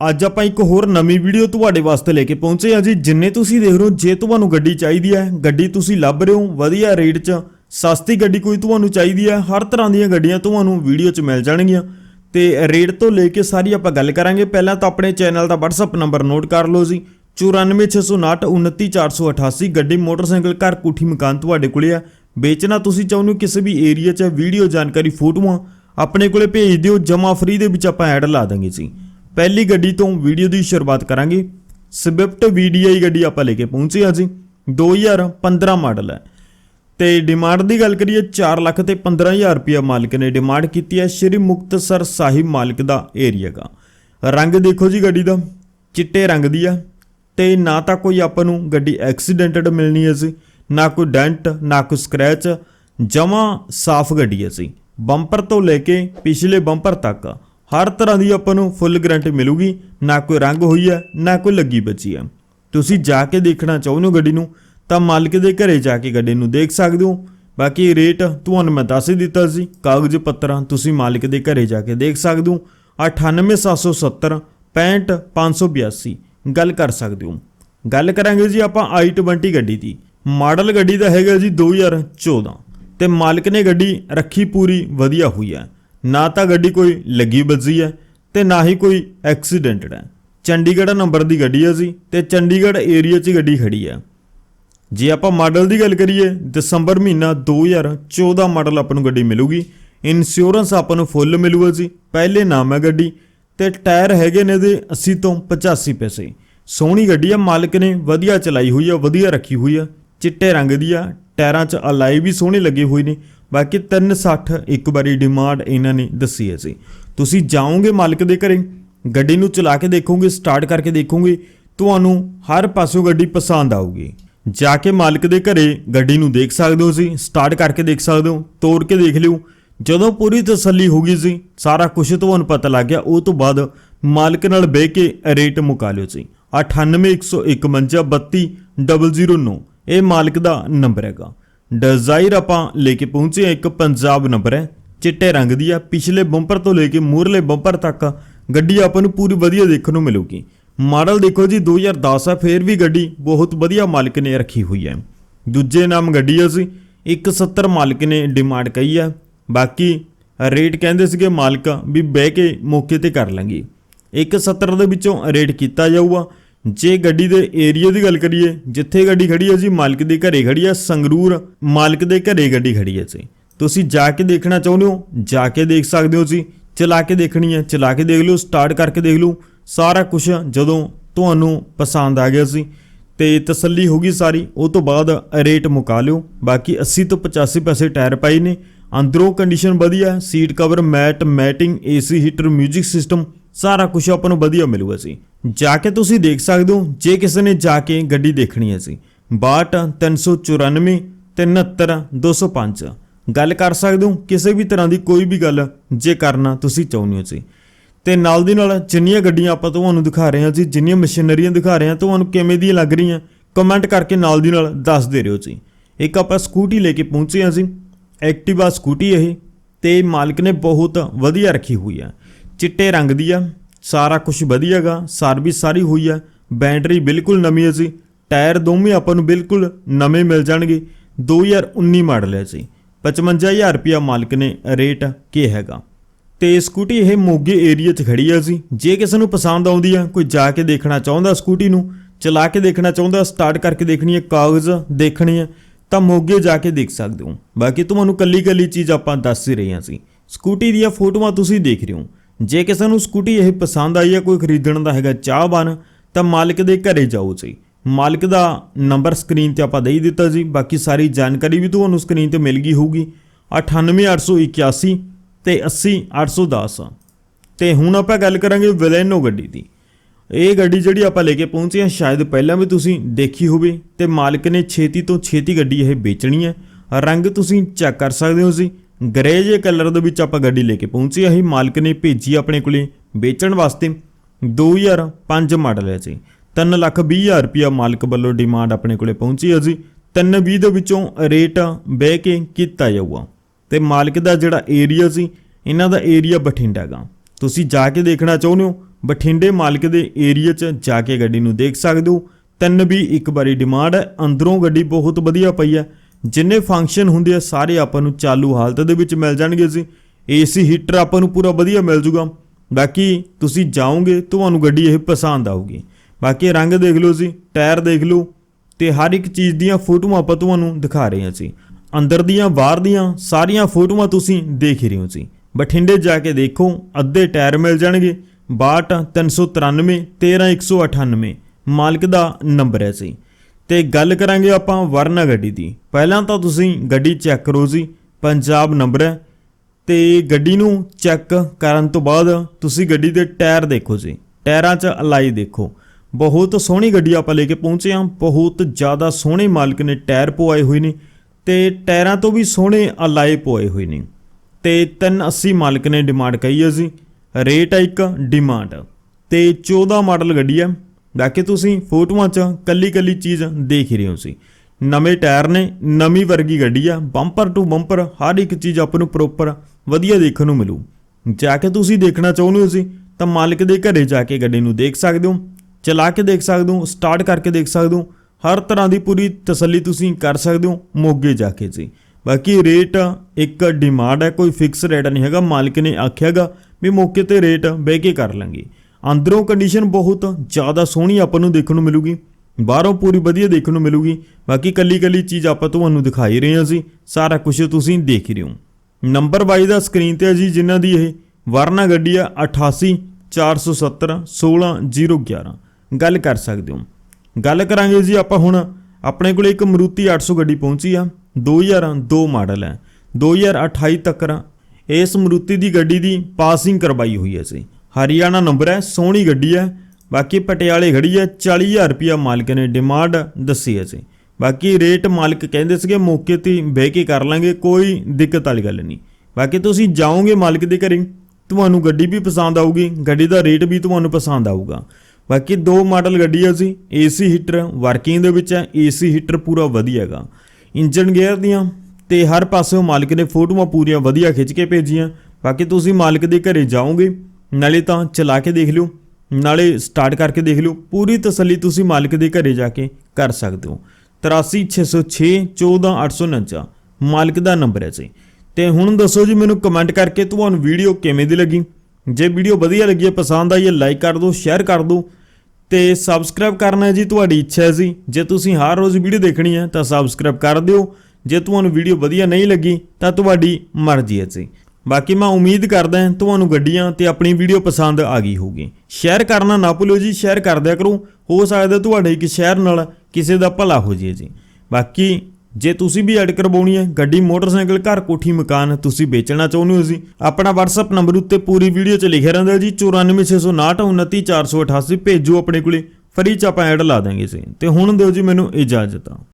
ਅੱਜ ਆਪਾਂ ਇੱਕ ਹੋਰ ਨਵੀਂ ਵੀਡੀਓ ਤੁਹਾਡੇ ਵਾਸਤੇ ਲੈ ਕੇ ਪਹੁੰਚੇ ਹਾਂ ਜੀ। ਜਿੰਨੇ ਤੁਸੀਂ ਦੇਖ ਰਹੇ ਹੋ, ਜੇ ਤੁਹਾਨੂੰ ਗੱਡੀ ਚਾਹੀਦੀ ਹੈ, ਗੱਡੀ ਤੁਸੀਂ ਲੱਭ ਰਹੇ ਹੋ, ਵਧੀਆ ਰੇਟ 'ਚ ਸਸਤੀ ਗੱਡੀ ਕੋਈ ਤੁਹਾਨੂੰ ਚਾਹੀਦੀ ਹੈ, ਹਰ ਤਰ੍ਹਾਂ ਦੀਆਂ ਗੱਡੀਆਂ ਤੁਹਾਨੂੰ ਵੀਡੀਓ 'ਚ ਮਿਲ ਜਾਣਗੀਆਂ। ਤੇ ਰੇਟ ਤੋਂ ਲੈ ਕੇ ਸਾਰੀ ਆਪਾਂ ਗੱਲ ਕਰਾਂਗੇ। ਪਹਿਲਾਂ ਤਾਂ ਆਪਣੇ ਚੈਨਲ ਦਾ WhatsApp ਨੰਬਰ ਨੋਟ ਕਰ ਲਓ ਜੀ। 9469299488 ਗੱਡੀ, ਮੋਟਰਸਾਈਕਲ, ਘਰ, ਕੋਠੀ, ਮਕਾਨ ਤੁਹਾਡੇ ਕੋਲੇ ਆ। ਵੇਚਣਾ ਤੁਸੀਂ ਚਾਹੁੰਦੇ ਹੋ ਕਿਸੇ ਵੀ ਏਰੀਆ 'ਚ ਵੀਡੀਓ ਜਾਣਕਾਰੀ, ਫੋਟੋਆਂ, ਆਪਣੇ ਕੋਲੇ ਭੇਜ ਦਿਓ ਜਮਾ ਫ੍ਰੀ ਦੇ ਵਿੱਚ ਆਪਾਂ ਐਡ ਲਾ ਦਾਂਗੇ ਜੀ। ਪਹਿਲੀ ਗੱਡੀ ਤੋਂ ਵੀਡੀਓ ਦੀ ਸ਼ੁਰੂਆਤ ਕਰਾਂਗੇ। ਸਵਿਫਟ VDI ਗੱਡੀ ਆਪਾਂ ਲੈ ਕੇ ਪਹੁੰਚੇ ਹਾਂ ਜੀ। 2015 ਮਾਡਲ ਹੈ। ਤੇ ਡਿਮਾਂਡ ਦੀ ਗੱਲ ਕਰੀਏ 4 ਲੱਖ ਤੇ 15000 ਰੁਪਇਆ ਮਾਲਕ ਨੇ ਡਿਮਾਂਡ ਕੀਤੀ ਹੈ ਸ਼੍ਰੀ ਮੁਕਤਸਰ ਸਾਹਿਬ ਮਾਲਕ ਦਾ ਏਰੀਆ ਦਾ। ਰੰਗ ਦੇਖੋ ਜੀ ਗੱਡੀ ਦਾ, ਚਿੱਟੇ ਰੰਗ ਦੀ ਆ ਤੇ ਨਾ ਤਾਂ ਕੋਈ ਆਪਾਂ ਨੂੰ ਗੱਡੀ ਐਕਸੀਡੈਂਟਡ ਮਿਲਣੀ ਹੈ ਜੀ, ਨਾ ਕੋਈ ਡੈਂਟ, ਨਾ ਕੋਈ ਸਕ੍ਰੈਚ, ਜਮਾ ਸਾਫ਼ ਗੱਡੀ ਹੈ ਜੀ। ਬੰਪਰ ਤੋਂ ਲੈ ਕੇ ਪਿਛਲੇ ਬੰਪਰ ਤੱਕ ਹਰ ਤਰ੍ਹਾਂ ਦੀ ਆਪਾਂ ਨੂੰ ਫੁੱਲ ਗਾਰੰਟੀ ਮਿਲੂਗੀ, ਨਾ ਕੋਈ ਰੰਗ ਹੋਈ ਹੈ, ਨਾ ਕੋਈ ਲੱਗੀ ਬਚੀ ਹੈ। ਤੁਸੀਂ ਜਾ ਕੇ ਦੇਖਣਾ ਚਾਹੁੰਦੇ ਹੋ ਗੱਡੀ ਨੂੰ, ਤਾਂ ਮਾਲਕ ਦੇ ਘਰੇ ਜਾ ਕੇ ਗੱਡੀ ਨੂੰ ਦੇਖ ਸਕਦੇ ਹੋ। ਬਾਕੀ ਰੇਟ ਤੁਹਾਨੂੰ ਮੈਂ ਦੱਸ ਹੀ ਦਿੱਤਾ ਸੀ, ਕਾਗਜ਼ ਪੱਤਰਾਂ ਤੁਸੀਂ ਮਾਲਕ ਦੇ ਘਰੇ ਜਾ ਕੇ ਦੇਖ ਸਕਦੇ ਹੋ। 98770 65582 ਗੱਲ ਕਰ ਸਕਦੇ ਹੋ। ਗੱਲ ਕਰਾਂਗੇ ਜੀ ਆਪਾਂ i20 ਗੱਡੀ ਦੀ। ਮਾਡਲ ਗੱਡੀ ਦਾ ਹੈਗਾ ਜੀ 2014 ਤੇ ਮਾਲਕ ਨੇ ਗੱਡੀ ਰੱਖੀ ਪੂਰੀ, ਵਧੀਆ ਹੋਈ ਹੈ। ਨਾ ਤਾਂ ਗੱਡੀ ਕੋਈ ਲੱਗੀ ਵੱਜੀ ਹੈ ਤੇ ਨਾ ਹੀ ਕੋਈ ਐਕਸੀਡੈਂਟਡ ਹੈ ਚੰਡੀਗੜ੍ਹ ਨੰਬਰ ਦੀ ਗੱਡੀ ਹੈ ਜੀ ਤੇ ਚੰਡੀਗੜ੍ਹ ਏਰੀਆ 'ਚ ਗੱਡੀ ਖੜੀ ਹੈ ਜੇ ਆਪਾਂ ਮਾਡਲ ਦੀ ਗੱਲ ਕਰੀਏ, ਦਸੰਬਰ ਮਹੀਨਾ 2014 ਮਾਡਲ ਆਪਾਂ ਨੂੰ ਗੱਡੀ ਮਿਲੂਗੀ। ਇੰਸ਼ੋਰੈਂਸ ਆਪਾਂ ਨੂੰ ਫੁੱਲ ਮਿਲੂਗਾ ਜੀ। ਪਹਿਲੇ ਨਾਮ ਹੈ ਗੱਡੀ ਤੇ ਟਾਇਰ ਹੈਗੇ ਨੇ ਇਹਦੇ 80 ਤੋਂ 85 ਪੈਸੇ। ਸੋਹਣੀ ਗੱਡੀ ਆ, ਮਾਲਕ ਨੇ ਵਧੀਆ ਚਲਾਈ ਹੋਈ ਆ, ਵਧੀਆ ਰੱਖੀ ਹੋਈ ਆ। ਚਿੱਟੇ ਰੰਗ ਦੀ ਆ, ਟਾਇਰਾਂ 'ਚ ਅਲਾਈ ਵੀ ਸੋਹਣੇ ਲੱਗੇ ਹੋਏ ਨੇ। ਬਾਕੀ 360 ਇੱਕ ਵਾਰੀ ਡਿਮਾਂਡ ਇਹਨਾਂ ਨੇ ਦੱਸੀ ਹੈ ਜੀ। ਤੁਸੀਂ ਜਾਓਗੇ ਮਾਲਕ ਦੇ ਘਰੇ, ਗੱਡੀ ਨੂੰ ਚਲਾ ਕੇ ਦੇਖੋਗੇ ਸਟਾਰਟ ਕਰਕੇ ਦੇਖੋਗੇ, ਤੁਹਾਨੂੰ ਹਰ ਪਾਸੋਂ ਗੱਡੀ ਪਸੰਦ ਆਊਗੀ। ਜਾ ਕੇ ਮਾਲਕ ਦੇ ਘਰੇ ਗੱਡੀ ਨੂੰ ਦੇਖ ਸਕਦੇ ਹੋ ਸੀ ਸਟਾਰਟ ਕਰਕੇ ਦੇਖ ਸਕਦੇ ਹੋ, ਤੋੜ ਕੇ ਦੇਖ ਲਿਓ। ਜਦੋਂ ਪੂਰੀ ਤਸੱਲੀ ਹੋ ਗਈ ਸੀ ਸਾਰਾ ਕੁਝ ਤੁਹਾਨੂੰ ਪਤਾ ਲੱਗ ਗਿਆ, ਉਹ ਤੋਂ ਬਾਅਦ ਮਾਲਕ ਨਾਲ ਬਹਿ ਕੇ ਰੇਟ ਮੁਕਾ ਲਿਓ ਸੀ 9815132009 ਇਹ ਮਾਲਕ ਦਾ ਨੰਬਰ ਹੈਗਾ। ਡਿਜ਼ਾਇਰ ਆਪਾਂ ਲੈ ਕੇ ਪਹੁੰਚੇ ਹਾਂ, ਇੱਕ ਪੰਜਾਬ ਨੰਬਰ ਹੈ। ਚਿੱਟੇ ਰੰਗ ਦੀ ਆ। ਪਿਛਲੇ ਬੰਪਰ ਤੋਂ ਲੈ ਕੇ ਮੂਰਲੇ ਬੰਪਰ ਤੱਕ ਗੱਡੀ ਆਪਾਂ ਨੂੰ ਪੂਰੀ ਵਧੀਆ ਦੇਖਣ ਨੂੰ ਮਿਲੂਗੀ। ਮਾਡਲ ਦੇਖੋ ਜੀ 2010 ਆ ਫੇਰ ਵੀ ਗੱਡੀ ਬਹੁਤ ਵਧੀਆ ਮਾਲਕ ਨੇ ਰੱਖੀ ਹੋਈ ਹੈ। ਦੂਜੇ ਨਾਮ ਗੱਡੀ ਹੈ ਸੀ 170 ਮਾਲਕ ਨੇ ਡਿਮਾਂਡ ਕਹੀ ਹੈ ਬਾਕੀ ਰੇਟ ਕਹਿੰਦੇ ਸੀਗੇ ਮਾਲਕ ਵੀ ਬਹਿ ਕੇ ਮੌਕੇ ਤੇ ਕਰ ਲਾਂਗੇ। 170 ਦੇ ਵਿੱਚੋਂ ਰੇਟ ਕੀਤਾ ਜਾਊਗਾ। ਜੇ ਗੱਡੀ ਦੇ ਏਰੀਆ ਦੀ ਗੱਲ ਕਰੀਏ, ਜਿੱਥੇ ਗੱਡੀ ਖੜੀ ਹੈ ਜੀ, ਮਾਲਕ ਦੇ ਘਰੇ ਖੜੀ ਹੈ, ਸੰਗਰੂਰ, ਮਾਲਕ ਦੇ ਘਰੇ ਗੱਡੀ ਖੜੀ ਹੈ ਜੀ। ਤੁਸੀਂ ਜਾ ਕੇ ਦੇਖਣਾ ਚਾਹੁੰਦੇ ਹੋ, ਜਾ ਕੇ ਦੇਖ ਸਕਦੇ ਹੋ ਜੀ। ਚਲਾ ਕੇ ਦੇਖਣੀ ਹੈ, ਚਲਾ ਕੇ ਦੇਖ ਲਓ ਸਟਾਰਟ ਕਰਕੇ ਦੇਖ ਲਓ। ਸਾਰਾ ਕੁਝ ਜਦੋਂ ਤੁਹਾਨੂੰ ਪਸੰਦ ਆ ਗਿਆ ਸੀ ਤੇ ਤਸੱਲੀ ਹੋ ਗਈ ਸਾਰੀ, ਉਹ ਤੋਂ ਬਾਅਦ ਰੇਟ ਮੁਕਾ ਲਿਓ। ਬਾਕੀ 80 ਤੋਂ 85 ਪੈਸੇ ਟਾਇਰ ਪਾਈ ਨੇ। ਅੰਦਰੋਂ ਕੰਡੀਸ਼ਨ ਵਧੀਆ seat cover mat matting AC heater 뮤직 system ਸਾਰਾ ਕੁਝ ਆਪਾਂ ਨੂੰ ਵਧੀਆ ਮਿਲੂਗਾ ਜੀ ਜਾ ਕੇ ਤੁਸੀਂ ਦੇਖ ਸਕਦੇ ਹੋ, ਜੇ ਕਿਸੇ ਨੇ ਜਾ ਕੇ ਗੱਡੀ ਦੇਖਣੀ ਹੈ ਸੀ। 62 394 73 205 ਗੱਲ ਕਰ ਸਕਦੇ ਹੋ, ਕਿਸੇ ਵੀ ਤਰ੍ਹਾਂ ਦੀ ਕੋਈ ਵੀ ਗੱਲ ਜੇ ਕਰਨਾ ਤੁਸੀਂ ਚਾਹੁੰਦੇ ਹੋ ਸੀ। ਤੇ ਨਾਲ ਦੀ ਨਾਲ ਜਿੰਨੀਆਂ ਗੱਡੀਆਂ ਆਪਾਂ ਤੁਹਾਨੂੰ ਦਿਖਾ ਰਹੇ ਹਾਂ ਜੀ, ਜਿੰਨੀਆਂ ਮਸ਼ੀਨਰੀਆਂ ਦਿਖਾ ਰਹੇ ਹਾਂ ਤੁਹਾਨੂੰ ਕਿਵੇਂ ਦੀਆਂ ਲੱਗ ਰਹੀਆਂ ਕਮੈਂਟ ਕਰਕੇ ਨਾਲ ਦੀ ਨਾਲ ਦੱਸ ਦੇ ਰਿਓ ਜੀ। ਇੱਕ ਆਪਾਂ ਸਕੂਟੀ ਲੈ ਕੇ ਪਹੁੰਚੇ ਹਾਂ ਜੀ। ਐਕਟਿਵਾ ਸਕੂਟੀ ਇਹ, ਤੇ ਮਾਲਕ ਨੇ ਬਹੁਤ ਵਧੀਆ ਰੱਖੀ ਹੋਈ ਆ ਚਿੱਟੇ ਰੰਗ ਦੀ ਆ, ਸਾਰਾ ਕੁਝ ਵਧੀਆਗਾ ਸਰਵਿਸ ਸਾਰੀ ਹੋਈ ਆ। ਬੈਟਰੀ ਬਿਲਕੁਲ ਨਵੀਂ ਹੈ ਜੀ। ਟਾਇਰ ਦੋਵੇਂ ਆਪਾਂ ਨੂੰ ਬਿਲਕੁਲ ਨਵੇਂ ਮਿਲ ਜਾਣਗੇ। 2019 ਮਾਡਲ ਹੈ ਜੀ। 55000 ਰੁਪਿਆ ਮਾਲਕ ਨੇ ਰੇਟ ਕੀ ਹੈਗਾ। ਤੇ ਸਕੂਟੀ ਇਹ ਮੋਗੇ ਏਰੀਆ 'ਚ ਖੜੀ ਆ ਜੀ। ਜੇ ਕਿਸੇ ਨੂੰ ਪਸੰਦ ਆਉਂਦੀ ਆ, ਕੋਈ ਜਾ ਕੇ ਦੇਖਣਾ ਚਾਹੁੰਦਾ ਸਕੂਟੀ ਨੂੰ, ਚਲਾ ਕੇ ਦੇਖਣਾ ਚਾਹੁੰਦਾ ਸਟਾਰਟ ਕਰਕੇ ਦੇਖਣੀ ਹੈ ਕਾਗਜ਼ ਦੇਖਣੇ ਆ, ਤਾਂ ਮੋਗੇ ਜਾ ਕੇ ਦੇਖ ਸਕਦੇ ਹੋ। ਬਾਕੀ ਤੁਹਾਨੂੰ ਕੱਲੀ ਕੱਲੀ ਚੀਜ਼ ਆਪਾਂ ਦੱਸ ਹੀ ਰਹੇ ਹਾਂ ਸੀ ਸਕੂਟੀ ਦੀਆਂ ਫੋਟੋਆਂ ਤੁਸੀਂ ਦੇਖ ਰਹੇ ਹੋ। ਜੇ ਕਿਸੇ ਨੂੰ ਸਕੂਟੀ ਇਹ ਪਸੰਦ ਆਈ ਹੈ, ਕੋਈ ਖਰੀਦਣ ਦਾ ਹੈਗਾ ਚਾਹਵਾਨ, ਤਾਂ ਮਾਲਕ ਦੇ ਘਰੇ ਜਾਓ ਜੀ। ਮਾਲਕ ਦਾ ਨੰਬਰ ਸਕਰੀਨ ਤੇ ਆਪਾਂ ਦੇ ਦਿੱਤਾ ਜੀ। ਬਾਕੀ ਸਾਰੀ ਜਾਣਕਾਰੀ ਵੀ ਤੁਹਾਨੂੰ ਸਕਰੀਨ ਤੇ ਮਿਲ ਗਈ ਹੋਊਗੀ। 98881 ਤੇ 80810 ਤੇ ਹੁਣ ਆਪਾਂ ਗੱਲ ਕਰਾਂਗੇ ਵੈਲੈਨੋ ਗੱਡੀ ਦੀ। ਇਹ ਗੱਡੀ ਜਿਹੜੀ ਆਪਾਂ ਲੈ ਕੇ ਪਹੁੰਚੇ ਹਾਂ, ਸ਼ਾਇਦ ਪਹਿਲਾਂ ਵੀ ਤੁਸੀਂ ਦੇਖੀ ਹੋਵੇ ਤੇ ਮਾਲਕ ਨੇ ਛੇਤੀ ਤੋਂ ਛੇਤੀ ਗੱਡੀ ਇਹ ਵੇਚਣੀ ਹੈ। ਰੰਗ ਤੁਸੀਂ ਚੈੱਕ ਕਰ ਸਕਦੇ ਹੋ ਜੀ। ਗ੍ਰੇ ਜੇ ਕਲਰ ਦੇ ਵਿੱਚ ਆਪਾਂ ਗੱਡੀ ਲੈ ਕੇ ਪਹੁੰਚੇ ਹਾਂ ਮਾਲਕ ਨੇ ਭੇਜੀ ਆਪਣੇ ਕੋਲੇ ਵੇਚਣ ਵਾਸਤੇ 2005 ਮਾਡਲ ਹੈ ਜੀ। 3 ਲੱਖ 20 ਹਜ਼ਾਰ ਰੁਪਿਆ ਮਾਲਕ ਵੱਲੋਂ ਡਿਮਾਂਡ ਆਪਣੇ ਕੋਲੇ ਪਹੁੰਚੀ ਹੈ ਜੀ। 320 ਦੇ ਵਿੱਚੋਂ ਰੇਟ ਬਹਿ ਕੇ ਕੀਤਾ ਜਾਊਗਾ। ਤੇ ਮਾਲਕ ਦਾ ਜਿਹੜਾ ਏਰੀਆ ਸੀ, ਇਹਨਾਂ ਦਾ ਏਰੀਆ ਬਠਿੰਡਾ ਗਾ ਤੁਸੀਂ ਜਾ ਕੇ ਦੇਖਣਾ ਚਾਹੁੰਦੇ ਹੋ, ਬਠਿੰਡੇ ਮਾਲਕ ਦੇ ਏਰੀਆ 'ਚ ਜਾ ਕੇ ਗੱਡੀ ਨੂੰ ਦੇਖ ਸਕਦੇ ਹੋ। ਤਿੰਨ ਵੀ ਇੱਕ ਵਾਰੀ ਡਿਮਾਂਡ ਹੈ, ਅੰਦਰੋਂ ਗੱਡੀ ਬਹੁਤ ਵਧੀਆ ਪਈ ਹੈ। ਜਿੰਨੇ ਫੰਕਸ਼ਨ ਹੁੰਦੇ ਆ, ਸਾਰੇ ਆਪਾਂ ਨੂੰ ਚਾਲੂ ਹਾਲਤ ਦੇ ਵਿੱਚ ਮਿਲ ਜਾਣਗੇ ਜੀ। ਏਸੀ ਹੀਟਰ ਆਪਾਂ ਨੂੰ ਪੂਰਾ ਵਧੀਆ ਮਿਲ ਜੂਗਾ। ਬਾਕੀ ਤੁਸੀਂ ਜਾਓਗੇ, ਤੁਹਾਨੂੰ ਗੱਡੀ ਇਹ ਪਸੰਦ ਆਊਗੀ। ਬਾਕੀ ਰੰਗ ਦੇਖ ਲਓ ਜੀ, ਟਾਇਰ ਦੇਖ ਲਓ, ਤੇ ਹਰ ਇੱਕ ਚੀਜ਼ ਦੀਆਂ ਫੋਟੋਆਂ ਆਪਾਂ ਤੁਹਾਨੂੰ ਦਿਖਾ ਰਹੇ ਹਾਂ ਜੀ। ਅੰਦਰ ਦੀਆਂ, ਬਾਹਰ ਦੀਆਂ, ਸਾਰੀਆਂ ਫੋਟੋਆਂ ਤੁਸੀਂ ਦੇਖ ਰਹੇ ਹੋ ਜੀ। ਬਠਿੰਡੇ ਜਾ ਕੇ ਦੇਖੋ, ਅੱਧੇ ਟਾਇਰ ਮਿਲ ਜਾਣਗੇ। 62 393 13198 ਮਾਲਕ ਦਾ ਨੰਬਰ ਹੈ ਜੀ। ਤੇ ਗੱਲ ਕਰਾਂਗੇ ਆਪਾਂ ਵਰਨਾ ਗੱਡੀ ਦੀ। ਪਹਿਲਾਂ ਤਾਂ ਤੁਸੀਂ ਗੱਡੀ ਚੈੱਕ ਕਰੋ ਜੀ, ਪੰਜਾਬ ਨੰਬਰ ਹੈ। ਤੇ ਗੱਡੀ ਨੂੰ ਚੈੱਕ ਕਰਨ ਤੋਂ ਬਾਅਦ ਤੁਸੀਂ ਗੱਡੀ ਦੇ ਟਾਇਰ ਦੇਖੋ ਜੀ। ਟਾਇਰਾਂ 'ਚ ਅਲਾਈ ਦੇਖੋ। ਬਹੁਤ ਸੋਹਣੀ ਗੱਡੀ ਆਪਾਂ ਲੈ ਕੇ ਪਹੁੰਚੇ ਹਾਂ। ਬਹੁਤ ਜ਼ਿਆਦਾ ਸੋਹਣੇ ਮਾਲਕ ਨੇ ਟਾਇਰ ਪਵਾਏ ਹੋਏ ਨੇ ਤੇ ਟਾਇਰਾਂ ਤੋਂ ਵੀ ਸੋਹਣੇ ਅਲਾਈ ਪਵਾਏ ਹੋਏ ਨੇ। ਤੇ 380 ਮਾਲਕ ਨੇ ਡਿਮਾਂਡ ਕਹੀ ਹੈ ਜੀ। ਰੇਟ ਹੈ ਇੱਕ ਡਿਮਾਂਡ। ਤੇ 14 ਮਾਡਲ ਗੱਡੀ ਹੈ। ਬਾਕੀ ਤੁਸੀਂ ਫੋਟੋਆਂ 'ਚ ਕੱਲੀ ਕੱਲੀ ਚੀਜ਼ ਦੇਖ ਹੀ ਰਹੇ ਹੋ ਸੀ ਨਵੇਂ ਟਾਇਰ ਨੇ, ਨਵੀਂ ਵਰਗੀ ਗੱਡੀ ਆ, ਬੰਪਰ ਟੂ ਬੰਪਰ ਹਰ ਇੱਕ ਚੀਜ਼ ਆਪ ਨੂੰ ਪ੍ਰੋਪਰ ਵਧੀਆ ਦੇਖਣ ਨੂੰ ਮਿਲੂ। ਜਾ ਕੇ ਤੁਸੀਂ ਦੇਖਣਾ ਚਾਹੁੰਦੇ ਹੋ ਸੀ ਤਾਂ ਮਾਲਕ ਦੇ ਘਰੇ ਜਾ ਕੇ ਗੱਡੀ ਨੂੰ ਦੇਖ ਸਕਦੇ ਹੋ, ਚਲਾ ਕੇ ਦੇਖ ਸਕਦੇ ਹੋ ਸਟਾਰਟ ਕਰਕੇ ਦੇਖ ਸਕਦੇ ਹੋ, ਹਰ ਤਰ੍ਹਾਂ ਦੀ ਪੂਰੀ ਤਸੱਲੀ ਤੁਸੀਂ ਕਰ ਸਕਦੇ ਹੋ, ਮੋਗੇ ਜਾ ਕੇ ਜੀ। ਬਾਕੀ ਰੇਟ ਇੱਕ ਡਿਮਾਂਡ ਹੈ, ਕੋਈ ਫਿਕਸ ਰੇਟ ਨਹੀਂ ਹੈਗਾ, ਮਾਲਕ ਨੇ ਆਖਿਆਗਾ ਵੀ ਮੌਕੇ ਤੇ ਰੇਟ ਬਹਿ ਕੇ ਕਰ ਲਾਂਗੇ। ਅੰਦਰੋਂ ਕੰਡੀਸ਼ਨ ਬਹੁਤ ਜ਼ਿਆਦਾ ਸੋਹਣੀ ਆਪਾਂ ਨੂੰ ਦੇਖਣ ਨੂੰ ਮਿਲੂਗੀ, ਬਾਹਰੋਂ ਪੂਰੀ ਵਧੀਆ ਦੇਖਣ ਨੂੰ ਮਿਲੂਗੀ, ਬਾਕੀ ਕੱਲੀ ਕੱਲੀ ਚੀਜ਼ ਆਪਾਂ ਤੁਹਾਨੂੰ ਦਿਖਾਈ ਰਹੇ ਹਾਂ ਜੀ, ਸਾਰਾ ਕੁਝ ਤੁਸੀਂ ਦੇਖ ਹੀ ਰਹੇ ਹੋ। ਨੰਬਰ 22 ਦਾ ਸਕਰੀਨ ਤੇ ਹੈ ਜੀ, ਜਿਨ੍ਹਾਂ ਦੀ ਇਹ ਵਰਨਾ ਗੱਡੀ ਆ 88 470 16011 ਗੱਲ ਕਰ ਸਕਦੇ ਹੋ। ਗੱਲ ਕਰਾਂਗੇ ਜੀ ਆਪਾਂ ਹੁਣ, ਆਪਣੇ ਕੋਲ ਇੱਕ ਮਰੂਤੀ 800 ਗੱਡੀ ਪਹੁੰਚੀ ਆ 2002 ਮਾਡਲ ਹੈ। 2028 ਤੱਕ ਇਸ ਮਰੂਤੀ ਦੀ ਗੱਡੀ ਦੀ ਪਾਸਿੰਗ ਕਰਵਾਈ ਹੋਈ ਹੈ ਜੀ। ਹਰਿਆਣਾ ਨੰਬਰ ਹੈ, ਸੋਹਣੀ ਗੱਡੀ ਹੈ। ਬਾਕੀ ਪਟਿਆਲੇ ਖੜੀ ਹੈ 40000 ਰੁਪਿਆ ਮਾਲਕ ਨੇ ਡਿਮਾਂਡ ਦੱਸੀ ਹੈ ਜੀ। ਬਾਕੀ ਰੇਟ ਮਾਲਕ ਕਹਿੰਦੇ ਸੀਗੇ, ਮੌਕੇ ਤੇ ਬਹਿ ਕੇ ਕਰ ਲਾਂਗੇ, ਕੋਈ ਦਿੱਕਤ ਵਾਲੀ ਗੱਲ ਨਹੀਂ। ਬਾਕੀ ਤੁਸੀਂ ਜਾਓਗੇ ਮਾਲਕ ਦੇ ਘਰੇ, ਤੁਹਾਨੂੰ ਗੱਡੀ ਵੀ ਪਸੰਦ ਆਊਗੀ, ਗੱਡੀ ਦਾ ਰੇਟ ਵੀ ਤੁਹਾਨੂੰ ਪਸੰਦ ਆਊਗਾ। ਬਾਕੀ ਦੋ ਮਾਡਲ ਗੱਡੀ ਆ ਜੀ, ਏਸੀ ਹੀਟਰ ਵਰਕਿੰਗ ਦੇ ਵਿੱਚ ਹੈ, ਏਸੀ ਹੀਟਰ ਪੂਰਾ ਵਧੀਆ ਹੈਗਾ। ਇੰਜਨ ਗੇਅਰ ਦੀਆਂ, ਤੇ ਹਰ ਪਾਸਿਓਂ ਮਾਲਕ ਨੇ ਫੋਟੋਆਂ ਪੂਰੀਆਂ ਵਧੀਆ ਖਿੱਚ ਕੇ ਭੇਜੀਆਂ। ਬਾਕੀ ਤੁਸੀਂ ਮਾਲਕ ਦੇ ਘਰੇ ਜਾਓਗੇ ਨਾਲੇ ਤਾਂ ਚਲਾ ਕੇ ਦੇਖ ਲਿਓ, ਨਾਲੇ ਸਟਾਰਟ ਕਰਕੇ ਦੇਖ ਲਿਓ, ਪੂਰੀ ਤਸੱਲੀ ਤੁਸੀਂ ਮਾਲਕ ਦੇ ਘਰੇ ਜਾ ਕੇ ਕਰ ਸਕਦੇ ਹੋ। 83606 14849 ਮਾਲਕ ਦਾ ਨੰਬਰ ਹੈ ਜੀ। ਤੇ ਹੁਣ ਦੱਸੋ ਜੀ ਮੈਨੂੰ ਕਮੈਂਟ ਕਰਕੇ ਤੁਹਾਨੂੰ ਵੀਡੀਓ ਕਿਵੇਂ ਦੀ ਲੱਗੀ? ਜੇ ਵੀਡੀਓ ਵਧੀਆ ਲੱਗੀ ਹੈ, ਪਸੰਦ ਆਈ ਹੈ ਲਾਈਕ ਕਰ ਦਿਓ ਸ਼ੇਅਰ ਕਰ ਦਿਓ। ਤੇ ਸਬਸਕ੍ਰਾਈਬ ਕਰਨਾ ਜੀ, ਤੁਹਾਡੀ ਇੱਛਾ ਹੈ ਜੀ। ਜੇ ਤੁਸੀਂ ਹਰ ਰੋਜ਼ ਵੀਡੀਓ ਦੇਖਣੀ ਹੈ, ਤਾਂ ਸਬਸਕ੍ਰਾਈਬ ਕਰ ਦਿਓ। ਜੇ ਤੁਹਾਨੂੰ ਵੀਡੀਓ ਵਧੀਆ ਨਹੀਂ ਲੱਗੀ, ਤਾਂ ਤੁਹਾਡੀ ਮਰਜ਼ੀ ਹੈ ਜੀ। ਬਾਕੀ ਮੈਂ ਉਮੀਦ ਕਰਦਾ ਤੁਹਾਨੂੰ ਗੱਡੀਆਂ ਤੇ ਆਪਣੀ ਵੀਡੀਓ ਪਸੰਦ ਆ ਗਈ ਹੋਊਗੀ। ਸ਼ੇਅਰ ਕਰਨਾ ਨਾ ਭੁੱਲਿਓ ਜੀ, ਸ਼ੇਅਰ ਕਰ ਦਿਆ ਕਰੋ। ਹੋ ਸਕਦਾ ਤੁਹਾਡੇ ਇੱਕ ਸ਼ੇਅਰ ਨਾਲ ਕਿਸੇ ਦਾ ਭਲਾ ਹੋ ਜੇ ਜੀ। ਬਾਕੀ ਜੇ ਤੁਸੀਂ ਵੀ ਐਡ ਕਰਵਾਉਣੀ ਹੈ, ਗੱਡੀ, ਮੋਟਰਸਾਈਕਲ, ਘਰ, ਕੋਠੀ, ਮਕਾਨ ਤੁਸੀਂ ਵੇਚਣਾ ਚਾਹੁੰਦੇ ਹੋ ਜੀ, ਆਪਣਾ WhatsApp ਨੰਬਰ ਉੱਤੇ ਪੂਰੀ ਵੀਡੀਓ 'ਚ ਲਿਖਿਆ ਰਹਿੰਦਾ ਜੀ 9469299488 ਭੇਜੋ ਆਪਣੇ ਕੋਲੇ, ਫਰੀ ਚ ਆਪਾਂ ਐਡ ਲਾ ਦਾਂਗੇ ਜੀ। ਤੇ ਹੁਣ ਦਿਓ ਜੀ ਮੈਨੂੰ ਇਜਾਜ਼ਤ।